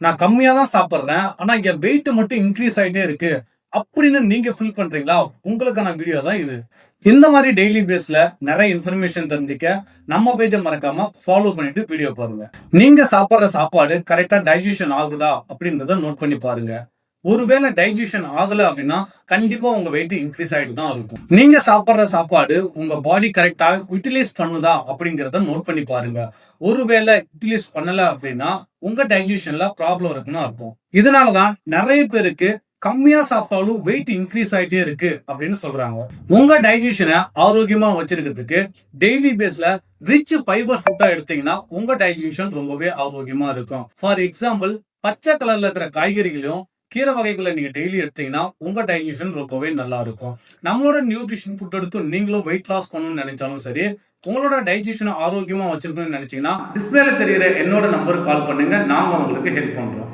நான் கம்மியா தான் சாப்பிட்றேன் ஆனா என் வெயிட் மட்டும் இன்க்ரீஸ் ஆயிட்டே இருக்கு. அப்படின்னு நீங்க ஃபீல் பண்றீங்களா? உங்களுக்கான வீடியோ தான் இது. இந்த மாதிரி டெய்லி பேஸ்ல நிறைய இன்ஃபர்மேஷன் தெரிஞ்சுக்க நம்ம பேஜை மறக்காம ஃபாலோ பண்ணிட்டு வீடியோ பாருங்க. நீங்க சாப்பிட்ற சாப்பாடு கரெக்டா டைஜஷன் ஆகுதா அப்படின்றத நோட் பண்ணி பாருங்க. ஒருவேளை டைஜஷன் ஆகல அப்படின்னா கண்டிப்பா உங்க வெயிட் இன்க்ரீஸ் ஆயிட்டு தான் இருக்கும். நீங்க சாப்பிடுற சாப்பாடு உங்க பாடி கரெக்டா யூட்டிலைஸ் பண்ணுதா அப்படிங்கறத நோட் பண்ணி பாருங்க. ஒருவேளை யூட்டிலைஸ் பண்ணல அப்படின்னா உங்க டைஜஷன்ல ப்ராப்ளம் இருக்குன்னு அர்த்தம். இதனாலதான் நிறைய பேருக்கு கம்மியா சாப்பிட்டாலும் வெயிட் இன்க்ரீஸ் ஆயிட்டே இருக்கு அப்படின்னு சொல்றாங்க. உங்க டைஜஷனை ஆரோக்கியமா வச்சிருக்கிறதுக்கு டெய்லி பேஸ்ல ரிச் ஃபைபர் ஃபுட்டா எடுத்தீங்கன்னா உங்க டைஜஷன் ரொம்பவே ஆரோக்கியமா இருக்கும். ஃபார் எக்ஸாம்பிள் பச்சை கலர்ல இருக்கிற காய்கறிகளையும் கீரை வகைகளை நீங்க டெய்லி எடுத்தீங்கன்னா உங்க டைஜஷன் ரொம்பவே நல்லா இருக்கும். நம்மளோட நியூட்ரிஷன் ஃபுட் எடுத்து நீங்களும் வெயிட் லாஸ் பண்ணணும்னு நினைச்சாலும் சரி உங்களோட டைஜஷனை ஆரோக்கியமா வச்சிருக்கணும்னு நினைச்சீங்கன்னா டிஸ்பிளேல தெரியிற என்னோட நம்பருக்கு கால் பண்ணுங்க. நாங்க உங்களுக்கு ஹெல்ப் பண்றோம்.